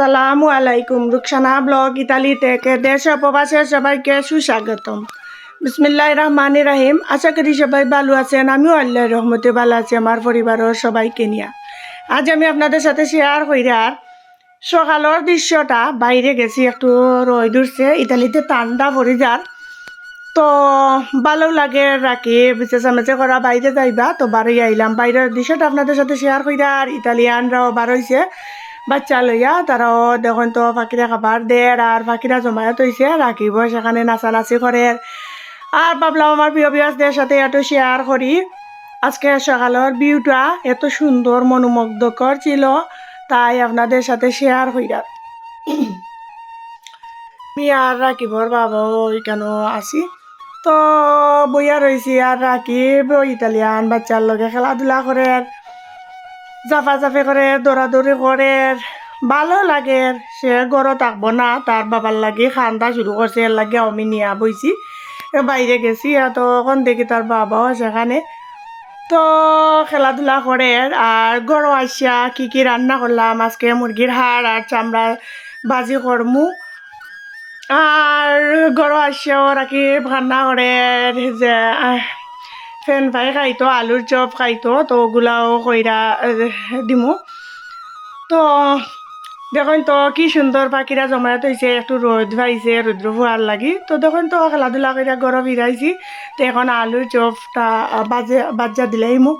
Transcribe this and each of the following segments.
সালামু আলাইকুম, Rukhsana blog, Italy থেকে দেশ প্রবাসের সবাইকে সুস্বাগতম। বিসমিল্লাহ রহমান রাহিম। আশা করি সবাই ভালো আছেন, আমিও আল্লাহ রহমতে ভালো আছি, আমার পরিবারের সবাইকে নিয়ে। আজ আমি আপনাদের সাথে শেয়ার কইরার সকালের দৃশ্যটা। বাইরে গেছি, একটু রোদ উঠছে, ইতালিতে ঠান্ডা পড়ে যার তো ভালো লাগে রাখি বিশেষ মেচে করা, বাইরে যাইবা, তো বাড়ি আইলাম। বাইরের দৃশ্যটা আপনাদের সাথে শেয়ার কইরা আর ইতালিয়ানরাও বার বাচ্চা লইয়া তারাও দেখুন তো পাখিরা খাবার দেয় আর পাখিরা জমায়েত হয়েছে রাখিব সেখানে নাচানাচি করে। আর ভাবলাম আমার প্রিয় বিয়াসদের সাথে একটু শেয়ার করি। আজকে সকালের ভিউটা এত সুন্দর, মনোমুগ্ধকর ছিল, তাই আপনাদের সাথে শেয়ার কইরা। আমি আর রাকিবর বাবা ওইখানে আছি। তো বইয়া রয়েছি আর রাকিব ইতালিয়ান বাচ্চার লগে খেলাধুলা করে জাফা জাফি করে, দৌড়াদৌড়ি করে, ভালো লাগে। সে গড় থাকব না তার বাবার লাগে খান্দা শুরু করছে, এর লাগে আমি নিয়া বইছি। বাইরে গেছি আর তখন দেখি তার বাবাও সেখানে তো খেলাধুলা করে আর গড় আসিয়া কি কি রান্না করলাম, আজকে মুরগির হাড় আর চামড়া বাজি করমু। আর গড় আসিয়াও রাখি রান্না করে যে ফেন ফ্রাই খাইতো আলুর চপ খাইতো তো ওগুলাও কইরা দিমু। তো, দেখুন তো কি সুন্দর পাখিরা জমায়েত হয়েছে একটু রোদ পাইছে রৌদ্র ফুয়ার লাগি। তো দেখুন তো খেলাধুলা করে গরম ফিরাইছি তো এখন আলুর চপটা বাজে বাজ্জা দিলেই মু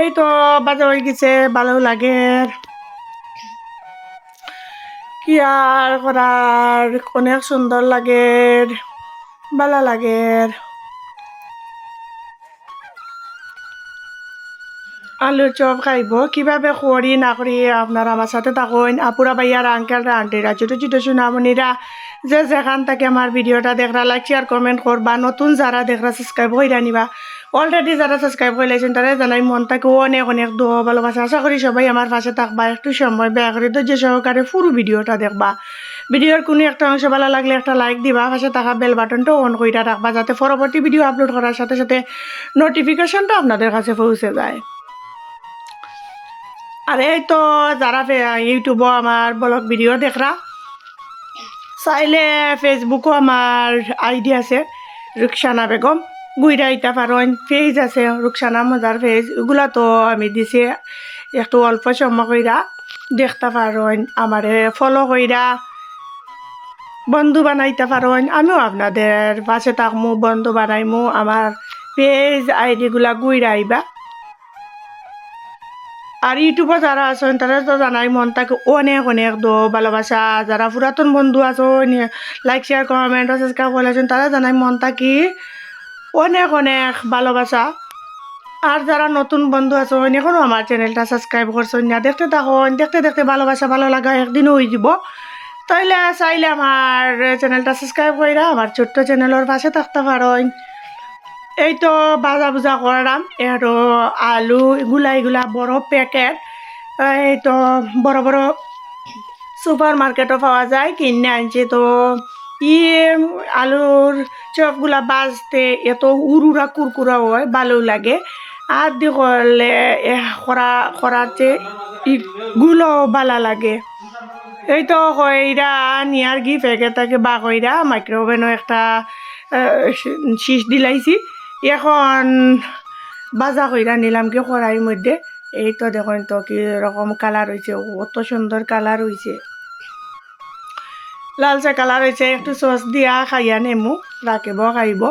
এই তো বাজা হয়ে গেছে, ভালো লাগে। কি আর করার অনেক সুন্দর লাগে, ভালো লাগে। আলুর চপ খাইব কীভাবে করি না করি আপনারা আমার সাথে থাকুন? আপুরা ভাইয়ার আঙ্কেলরা আন্টিরা ছোটো ছোটো সোনামণিরা যে যেখান থেকে আমার ভিডিওটা দেখরা লাইক শেয়ার কমেন্ট করবা নতুন যারা দেখরা সাবস্ক্রাইব হয়ে নিবা অলরেডি যারা সাবস্ক্রাইব করে লাইছেন তারা জানাই মন থেকে অনেক অনেক দো ভালোবাসা আশা করি সবাই আমার পাশে থাকবা। একটু সময় ব্যয় করে ধৈর্য সহকারে পুরো ভিডিওটা দেখবা। ভিডিওর কোনো একটা অংশ ভালো লাগলে একটা লাইক দিবা। পাশে থাকা বেল বাটনটা অন করে রাখবা যাতে পরবর্তী ভিডিও আপলোড করার সাথে সাথে নোটিফিকেশনটা আপনাদের কাছে পৌঁছে যায়। আর এই তো যারা ইউটিউবও আমার ব্লগ ভিডিও দেখরা চাইলে ফেসবুকও আমার আইডি আছে রুকসানা বেগম। গুইরা ইতা পারেন পেজ আছে রুকসানা মজার পেজ এগুলা তো আমি দিছি একটু অল্প সময় কইরা দেখতে পারেন আমারে ফলো কইরা বন্ধু বানাইতে পারেন আমিও আপনাদের পাশে থাকমু, বন্ধু বানাইমু। আমার পেজ আইডিগুলা গুইরা আইবা। আর ইউটিউবে যারা আছেন তারা তো জানাই মন থাকে অনেক অনেক দো ভালোবাসা। যারা পুরাতন বন্ধু আছেন লাইক শেয়ার কমেন্ট সাবস্ক্রাইব করেছেন তারা জানাই মন থাকি অনেক অনেক ভালোবাসা। আর যারা নতুন বন্ধু আছেন এখনও আমার চ্যানেলটা সাবস্ক্রাইব করছেন না, দেখতে থাকুন, দেখতে দেখতে ভালোবাসা, ভালো লাগা একদিনও হয়ে যাব। তাইলে চাইলে আমার চ্যানেলটা সাবস্ক্রাইব করে আমার ছোট্ট চ্যানেলের পাশে থাকতে পারেন। এই তো বাজা বুজা করলাম এরও আলু এগুলা এগুলা বড় প্যাকেট এই তো বড় বড় সুপার মার্কেটও পাওয়া যায়, কিনে আনছে তো ই আলুর চপগুলা বাজতে এত উরুরা কুরকুরা হয় ভালো লাগে। আর দি করলে এ করা করাতে ইগুলো ভালো লাগে। এই তো কইরা নিয়ার গি প্যাকেটটাকে বা কইরা মাইক্রোওভেনও একটা শীষ দিলাইছি। এখন বাজা কইরা নিলাম কি কড়াইয়ের মধ্যে। এই তো দেখুন তো কি রকম কালার হয়েছে কত সুন্দর কালার হয়েছে লালচে কালার হয়েছে একটু সস দিয়া খাইয়া নেমু রাখিব খাইব।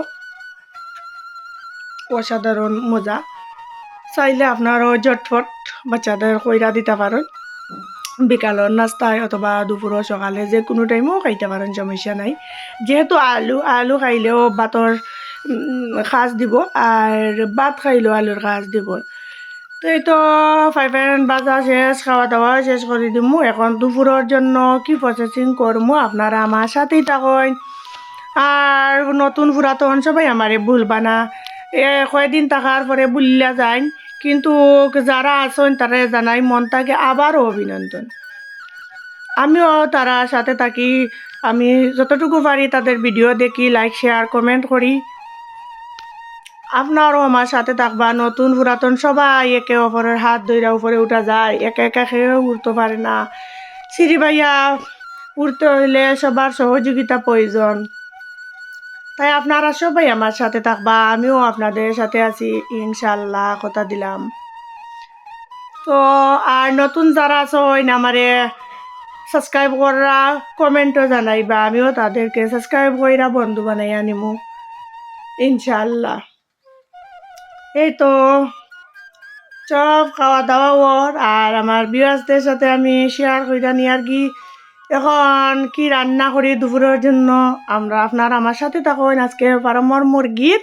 অসাধারণ মজা। চাইলে আপনারও জটফট বাচ্চাদের কইরা দিতে পারেন। বিকালের নাস্তায় অথবা দুপুর সকালে যে কোনো টাইমেও খাইতে পারেন সমস্যা নাই। যেহেতু আলু আলু খাইলেও উম, সাজ দিব আর ভাত খাইলেও আলুর সাজ দিব। তো এই তো ফাইভ হান্ড্রেড বাজা শেষ খাওয়া দাওয়া শেষ করে দিমু। এখন দুপুরের জন্য কি প্রসেসিং করব আপনারা আমার সাথেই থাকুন। আর নতুন পুরাতন সবাই আমারে ভুলবা না এ, কয়দিন থাকার পরে ভুলিয়া যায়। কিন্তু যারা আছেন তারা জানাই মন থাকে। আবারও অভিনন্দন। আমিও তারা সাথে থাকি, আমি যতটুকু পারি তাদের ভিডিও দেখি লাইক শেয়ার কমেন্ট করি। আপনারও আমার সাথে থাকবা, নতুন পুরাতন সবাই একে অপরের হাত ধইরা উপরে উঠা যায়, একে একা খেয়েও উঠতে পারে না। সিঁড়ি ভাইয়া উঠতে হইলে সবার সহযোগিতা প্রয়োজন। তাই আপনারা সবাই আমার সাথে থাকবা, আমিও আপনাদের সাথে আছি ইনশাল্লাহ কথা দিলাম। তো, আর নতুন যারা আছেন আমারে সাবস্ক্রাইব করা, কমেন্টও জানাইবা, আমিও তাদেরকে সাবস্ক্রাইব কইরা বন্ধু বানাই আনিমু ইনশাল্লাহ এই তো সব খাওয়া দাওয়া ওর, আর আমার বিয়াসদের সাথে আমি শেয়ার কইরা নিয়ে আর কি। এখন কি রান্না করি দুপুরের জন্য, আমরা আপনার আমার সাথে তখন আজকে পারমর মুরগির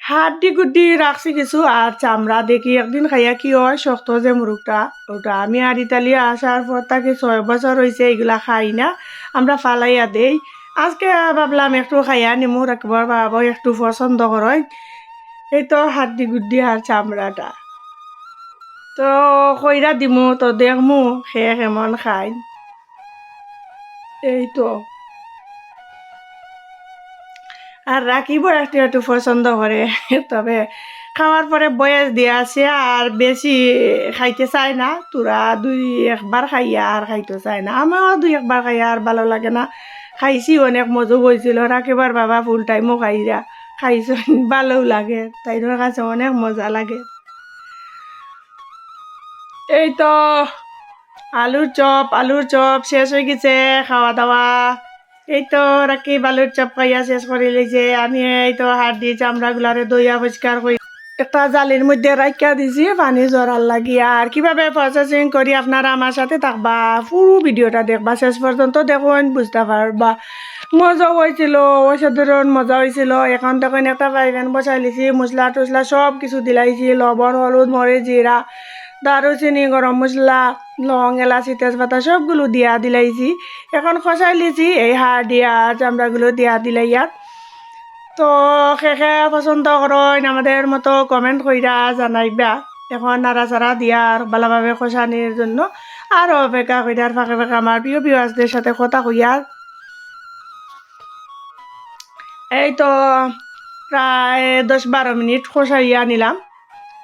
হাড্ডি গুড্ডি রাখছি কিছু, আর চামড়া দেখি একদিন খাইয়া কি হয়, শক্ত যে মুরগটা, ওটা আমি আর ইতালি আসার পর তাকে ছয় বছর হয়েছে এগুলা খাই না, আমরা ফালাইয়া দেই। আজকে ভাবলাম একটু খাইয়া নিমু, রাখবার বাবা একটু পছন্দ করয় এই তো হাড্ডি গুড্ডি আর চামড়াটা। তো কইরা দিমু, তো দেখমু, সে কেমন খাই এই তো। আর রাখিব একটু একটু পছন্দ করে তবে খাওয়ার পরে বয়স দিয়ে আছে আর বেশি খাইতে চায় না। তোরা দুই একবার খাইয়া আর খাইতে চায় না। আমারও দুই একবার খাইয়া আর ভালো লাগে না। খাইছি অনেক মজা হয়েছিল রাখিবার বাবা ফুল টাইমও খাইরা খাইছো ভালো লাগে তাইৰ কাছে অনেক মজা লাগে। এই তো আলুর চপ আলুর চপ শেষ হয়ে গেছে খাওয়া দাওয়া এই তো রাখি বালুর চপ খাইয়া শেষ করে লইছে আমি এই তো, হাত দিয়ে চামড়াগুলারে দইয়া পরিষ্কার করি একটা জালির মধ্যে রাখিয়া দিছি, পানি জড়ার লাগিয়া আর কীভাবে প্রসেসিং করি আপনারা আমার সাথে থাকবা? পুরো ভিডিওটা দেখবা। শেষ পর্যন্ত দেখুন, বুঝতে পারবা। মজা হয়েছিল, অসাধারণ মজা হয়েছিল। এখন তখন একটা পাইভেন বসাই লিছি মশলা টসলা সব কিছু দিলাইছি। লবণ, হলুদ, মরিচ, জিরা, দারুচিনি, গরম মশলা লং, এলাচি, তেজপাতা সবগুলো দিয়া দিলাইছি। এখন খসাই লিছি এই হাড় দিয়া, চামড়াগুলো দিয়া দিলাই ইয়াত তো শেষে পছন্দ করেন আমাদের মতো কমেন্ট কইরা জানাইবা। এখন নাড়া চাড়া দিয়ার ভালোভাবে খসানির জন্য আর অপেক্ষা কইরার ফাঁকে ফাঁকে আমার প্রিয় বিওয়াসদের সাথে কথা কইয়ার এই তো প্রায় দশ বারো মিনিট খসাইয়া নিলাম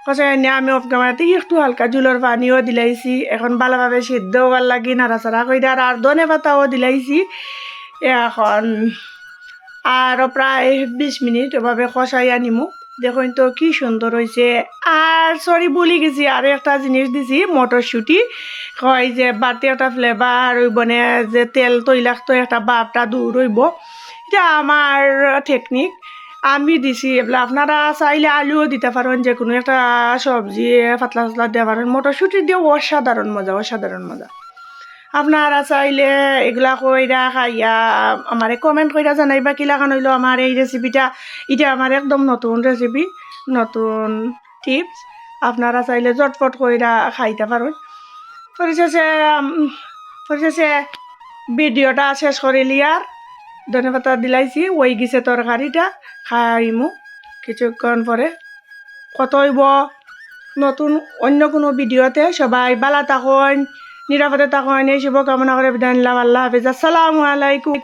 খসাই নিয়ে আমি ক্যামেরাতে একটু হালকা জুলোর পানিও দিলাইছি, এখন ভালোভাবে সিদ্ধ হওয়ার লাগি নাড়াচাড়া কইরা আর ধনে পাতাও দিলাইছি এখন আরও প্রায় বিশ মিনিট এভাবে খসাইয়া নিমু। দেখুন তো কি সুন্দর হয়েছে আর সরি বলি গেছি আরও একটা জিনিস দিছি, মটরশুঁটি। হয় যে বাড়তি একটা ফ্লেভার হইব নে, যে তেল তৈলাক্ত একটা বাপটা দূর হইব। এটা আমার টেকনিক আমি দিছি এগুলো। আপনারা চাইলে আলুও দিতে পারেন যে কোনো একটা সবজি, পাতলা পাতলা দিতে পারেন। মটরশুঁটি দিয়ে অসাধারণ মজা অসাধারণ মজা। আপনারা চাইলে এগুলা কইরা খাইয়া, আমারে কমেন্ট কইরা জানাইবা কিলা কান হইল আমার এই রেসিপিটা এটা আমার একদম নতুন রেসিপি নতুন টিপস আপনারা চাইলে জটপট কইরা খাইতে পারেন। পরিশেষে পরিশেষে ভিডিওটা শেষ করে লিয়ার ধনেপাতা দিলাইছি, ওই গেছে তরকারিটা, খাইমু কিছুক্ষণ পরে। কত হইব? নতুন, অন্য কোনো ভিডিওতে সবাই বালা থাকুন। নিরাপদে থাকুন এই শুভকামনা করে বিদায় নিলাম। আল্লাহ হাফিজ। আসসালামু আলাইকুম।